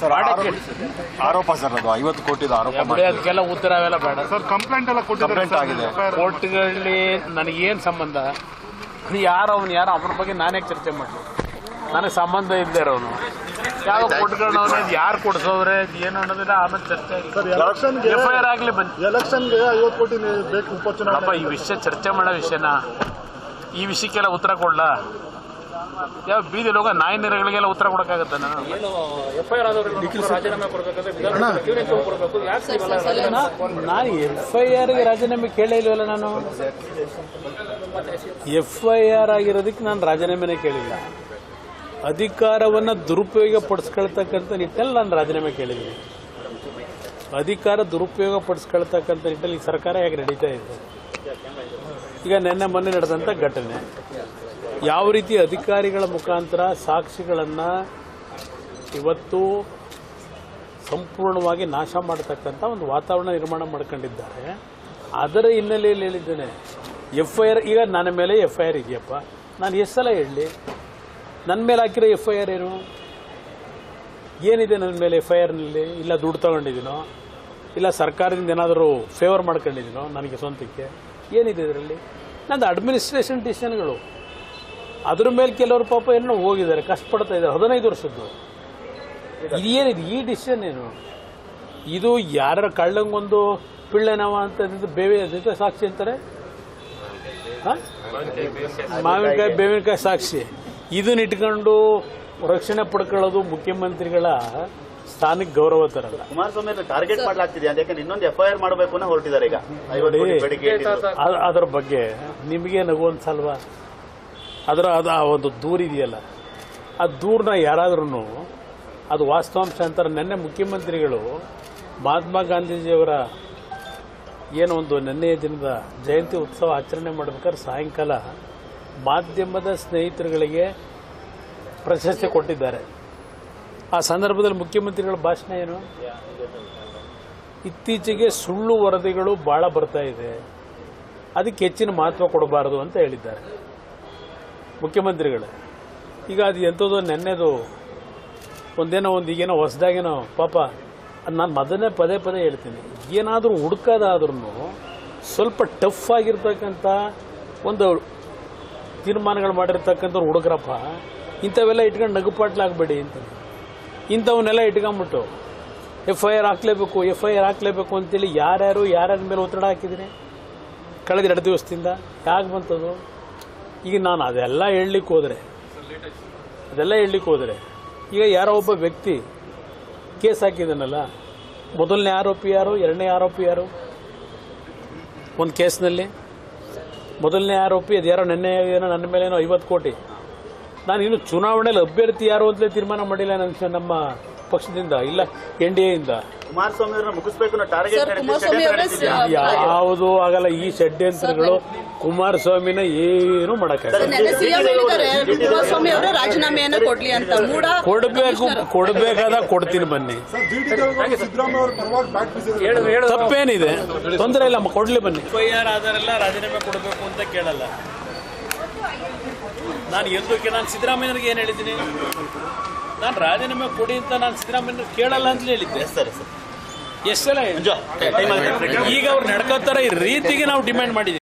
Sir ಆರೋಪ- sir. ಅದು ಐವತ್ತು ಕೋಟಿದ ಆರೋಪ ಅದಕ್ಕೆಲ್ಲ ಉತ್ತರ ಅವೆಲ್ಲ ಬೇಡ. ಸರ್ ಕಂಪ್ಲೇಂಟ್ ಎಲ್ಲ ಕೊಟ್ಟಿದ್ದಾರೆ Complaint ಆಗಿದೆ. ಕೋರ್ಟ್ಗಳಲ್ಲಿ ನನಗೇನು ಸಂಬಂಧ? ಯಾರು ಅವನು ಯಾರು ಅವನ ಬಗ್ಗೆ ನಾನೇ ಚರ್ಚೆ ಮಾಡಲಿ ನನಗೆ ಸಂಬಂಧ ಇಲ್ಲದೆ ಇರೋನು. ಯಾವ ಕೋರ್ಟ್ಗಳನ್ನ ಅವನು ಯಾರು ಕೊಡಿಸೋದ್ರೆ ಏನು ಅನ್ನೋದಿಲ್ಲ ಆಮೇಲೆ ಚರ್ಚೆ ಎಲೆಕ್ಷನ್ಗೆ ಎಫ್ ಐ ಆರ್ ಆಗಲಿ ಬಂದು ಎಲೆಕ್ಷನ್ಗೆ ಐವತ್ತು ಕೋಟಿ ಬೇಕು ಅಪ್ಪ ಉಪಚುನಾವಣೆ ಈ ವಿಷಯ ಚರ್ಚೆ ಮಾಡೋ ವಿಷಯನ. ಈ ವಿಷಯಕ್ಕೆಲ್ಲ ಉತ್ತರ ಕೊಡ್ಲ? ಯಾವ ಬೀದಿ ಲೋಕ ನಾಯಿ ನೆರೆಗಳಿಗೆಲ್ಲ ಉತ್ತರ ಕೊಡಕ್ಕಾಗತ್ತೆ ನಾನು ನಾನು ಎಫ್ ಐ ಆರ್ಗೆ ರಾಜೀನಾಮೆ ಕೇಳೇ ಇಲ್ವಲ್ಲ ನಾನು? ಎಫ್ ಐ ಆರ್ ಆಗಿರೋದಕ್ಕೆ ನಾನು ರಾಜೀನಾಮೆನೇ ಕೇಳಿಲ್ಲ. ಅಧಿಕಾರವನ್ನು ದುರುಪಯೋಗ ಪಡಿಸ್ಕೊಳ್ತಕ್ಕಂಥ ನಿಟ್ಟಲ್ಲಿ ನಾನು ರಾಜೀನಾಮೆ ಕೇಳಿದ್ದೀನಿ. ಅಧಿಕಾರ ದುರುಪಯೋಗ ಪಡಿಸ್ಕೊಳ್ತಕ್ಕಂಥ ನಿಟ್ಟಲ್ಲಿ ಈ ಸರ್ಕಾರ ಹೇಗೆ ನಡೀತಾ ಇದೆ? ಈಗ ನಿನ್ನೆ ಮೊನ್ನೆ ನಡೆದಂಥ ಘಟನೆ. ಯಾವ ರೀತಿ ಅಧಿಕಾರಿಗಳ ಮುಖಾಂತರ ಸಾಕ್ಷಿಗಳನ್ನು ಇವತ್ತು ಸಂಪೂರ್ಣವಾಗಿ ನಾಶ ಮಾಡತಕ್ಕಂಥ ಒಂದು ವಾತಾವರಣ ನಿರ್ಮಾಣ ಮಾಡ್ಕೊಂಡಿದ್ದಾರೆ. ಅದರ ಹಿನ್ನೆಲೆಯಲ್ಲಿ ಹೇಳಿದ್ದೇನೆ ಎಫ್ ಐ ಆರ್ ಈಗ ನನ್ನ ಮೇಲೆ ಎಫ್ ಐ ಆರ್ ಇದೆಯಪ್ಪ. ನಾನು ಎಷ್ಟು ಸಲ ಹೇಳಲಿ ನನ್ನ ಮೇಲೆ ಹಾಕಿರೋ ಎಫ್ ಐ ಆರ್ ಏನು? ಏನಿದೆ ನನ್ನ ಮೇಲೆ ಎಫ್ ಐ ಆರ್ನಲ್ಲಿ ಇಲ್ಲ ದುಡ್ಡು ತಗೊಂಡಿದ್ದೀನೋ? ಇಲ್ಲ ಸರ್ಕಾರದಿಂದ ಏನಾದರೂ ಫೇವರ್ ಮಾಡ್ಕೊಂಡಿದ್ದೀನೋ ನನಗೆ ಸ್ವಂತಕ್ಕೆ? ಏನಿದೆ ಇದರಲ್ಲಿ? ನಂದು ಅಡ್ಮಿನಿಸ್ಟ್ರೇಷನ್ ಡಿಸಿಷನ್ಗಳು ಅದ್ರ ಮೇಲೆ ಕೆಲವರು ಪಾಪ ಏನೋ ಹೋಗಿದ್ದಾರೆ ಕಷ್ಟಪಡ್ತಾ ಇದ್ದಾರೆ. ಹದಿನೈದು ವರ್ಷದ್ದು. ಇದೇನಿದು ಈ ಡಿಸಿಷನ್ ಏನು? ಇದು ಯಾರ ಕಳ್ಳಂಗೊಂದು ಪಿಳ್ಳೆನವ ಅಂತ ಬೇವೆ ಅದಿದ್ದು ಸಾಕ್ಷಿ ಅಂತಾರೆ? ಮಾವಿನಕಾಯಿ ಬೇವಿನಕಾಯಿ ಸಾಕ್ಷಿ. ಇದನ್ನ ಇಟ್ಕೊಂಡು ರಕ್ಷಣೆ ಪಡ್ಕೊಳ್ಳೋದು ಮುಖ್ಯಮಂತ್ರಿಗಳ ಸ್ಥಾನಕ್ಕೆ ಗೌರವ ತರಲ್ಲ ಕುಮಾರಸ್ವಾಮಿ ಟಾರ್ಗೆಟ್ ಮಾಡ್ಲಾಗ್ತಿದೆ ಯಾಕಂದ್ರೆ ಇನ್ನೊಂದು ಎಫ್ಐಆರ್ ಮಾಡಬೇಕು ಹೊರಟಿದ್ದಾರೆ ಈಗ. ಅದ್ರ ಬಗ್ಗೆ ನಿಮಗೆ ನಗು ಅನ್ಸಲ್ವಾ ಅದರ ಅದು ಆ ಒಂದು ದೂರಿದೆಯಲ್ಲ ಆ ದೂರನ್ನ ಯಾರಾದ್ರೂ ಅದು ವಾಸ್ತವಾಂಶ ಅಂತಾರೆ ನಿನ್ನೆ ಮುಖ್ಯಮಂತ್ರಿಗಳು ಮಹಾತ್ಮ ಗಾಂಧೀಜಿಯವರ ಏನೋ ಒಂದು ನಿನ್ನೆಯ ದಿನದ ಜಯಂತಿ ಉತ್ಸವ ಆಚರಣೆ ಮಾಡಬೇಕಾದ್ರೆ ಸಾಯಂಕಾಲ ಮಾಧ್ಯಮದ ಸ್ನೇಹಿತರುಗಳಿಗೆ ಪ್ರಶಸ್ತಿ ಕೊಟ್ಟಿದ್ದಾರೆ. ಆ ಸಂದರ್ಭದಲ್ಲಿ ಮುಖ್ಯಮಂತ್ರಿಗಳ ಭಾಷಣ ಏನು? ಇತ್ತೀಚೆಗೆ ಸುಳ್ಳು ವರದಿಗಳು ಭಾಳ ಬರ್ತಾ ಇದೆ. ಅದಕ್ಕೆ ಹೆಚ್ಚಿನ ಮಹತ್ವ ಕೊಡಬಾರದು ಅಂತ ಹೇಳಿದ್ದಾರೆ. ಮುಖ್ಯಮಂತ್ರಿಗಳು. ಈಗ ಅದು ಎಂಥದ್ದು ನೆನ್ನೆದು ಒಂದೇನೋ ಒಂದು ಈಗೇನೋ ಹೊಸದಾಗೇನೋ ಪಾಪ ನಾನು ಮೊದಲನೇ ಪದೇ ಪದೇ ಹೇಳ್ತೀನಿ. ಏನಾದರೂ ಹುಡುಕೋದಾದ್ರೂ ಸ್ವಲ್ಪ ಟಫ್ ಆಗಿರ್ತಕ್ಕಂಥ ಒಂದು ತೀರ್ಮಾನಗಳು ಮಾಡಿರ್ತಕ್ಕಂಥವ್ರು ಹುಡುಗ್ರಪ್ಪ, ಇಂಥವೆಲ್ಲ ಇಟ್ಕೊಂಡು ನಗುಪಾಟ್ಲಾಗಬೇಡಿ ಅಂತ ಇಂಥವನ್ನೆಲ್ಲ ಇಟ್ಕೊಂಬಿಟ್ಟು ಎಫ್ ಐ ಆರ್ ಹಾಕ್ಲೇಬೇಕು ಎಫ್ ಐ ಆರ್ ಹಾಕ್ಲೇಬೇಕು ಅಂತೇಳಿ ಯಾರ್ಯಾರು ಯಾರ್ಯಾರ ಮೇಲೆ ಒತ್ತಡ ಹಾಕಿದ್ದೀನಿ ಕಳೆದ ಎರಡು ದಿವಸದಿಂದ ಯಾಕೆ ಬಂತದು? ಈಗ ನಾನು ಅದೆಲ್ಲ ಹೇಳಲಿಕ್ಕೆ ಹೋದರೆ, ಅದೆಲ್ಲ ಹೇಳಲಿಕ್ಕೆ ಹೋದರೆ, ಈಗ ಯಾರೋ ಒಬ್ಬ ವ್ಯಕ್ತಿ ಕೇಸ್ ಹಾಕಿದ್ದಾನಲ್ಲ ಮೊದಲನೇ ಆರೋಪಿ ಯಾರು, ಎರಡನೇ ಆರೋಪಿ ಯಾರು? ಒಂದು ಕೇಸ್ನಲ್ಲಿ? ಮೊದಲನೇ ಆರೋಪಿ, ಅದು ಯಾರೋ ನೆನ್ನೆ ಏನೋ ನನ್ನ ಮೇಲೆ ಏನೋ ಐವತ್ತು ಕೋಟಿ. ನಾನು ಇನ್ನು ಚುನಾವಣೆಯಲ್ಲಿ ಅಭ್ಯರ್ಥಿ ಯಾರು ಅಂತಲೇ ತೀರ್ಮಾನ ಮಾಡಿಲ್ಲ ನನ್ನ ನಮ್ಮ ಪಕ್ಷದಿಂದ ಇಲ್ಲ ಎನ್ ಡಿ ಎಯಿಂದ. ಯಾವುದು ಆಗಲ್ಲ ಈ ಷಡ್ಯಂತ್ರಗಳು ಕುಮಾರಸ್ವಾಮಿನ ಏನು ಮಾಡಕ್ಕಾಗಲ್ಲ. ರಾಜೀನಾಮೆಯನ್ನು ಕೊಡ್ಲಿ ಅಂತ. ಮೂಡ ಕೊಡಬೇಕು ಕೊಡಬೇಕಾದ ಕೊಡ್ತೀನಿ ಬನ್ನಿ. ತಪ್ಪೇನಿದೆ. ತೊಂದರೆ ಇಲ್ಲ ಕೊಡ್ಲಿ ಬನ್ನಿ. ರಾಜೀನಾಮೆ ಕೊಡಬೇಕು ಅಂತ ಕೇಳಲ್ಲ. ನಾನು ಎಂದಕ್ಕೆ ನಾನು ಸಿದ್ದರಾಮಯ್ಯನಿಗೆ ಏನು ಹೇಳಿದ್ದೀನಿ? ನಾನು ರಾಜೀನಾಮೆ ಕೊಡಿ ಅಂತ ನಾನು ಸಿದ್ದರಾಮಯ್ಯ ಕೇಳಲ್ಲ ಅಂತ ಹೇಳಿದ್ದೆ. ಸರಿ ಸರ್ ಎಷ್ಟೆಲ್ಲ ಈಗ ಅವ್ರು ನಡ್ಕೋತಾರ ಈ ರೀತಿಗೆ ನಾವು ಡಿಮ್ಯಾಂಡ್ ಮಾಡಿದ್ದೀವಿ.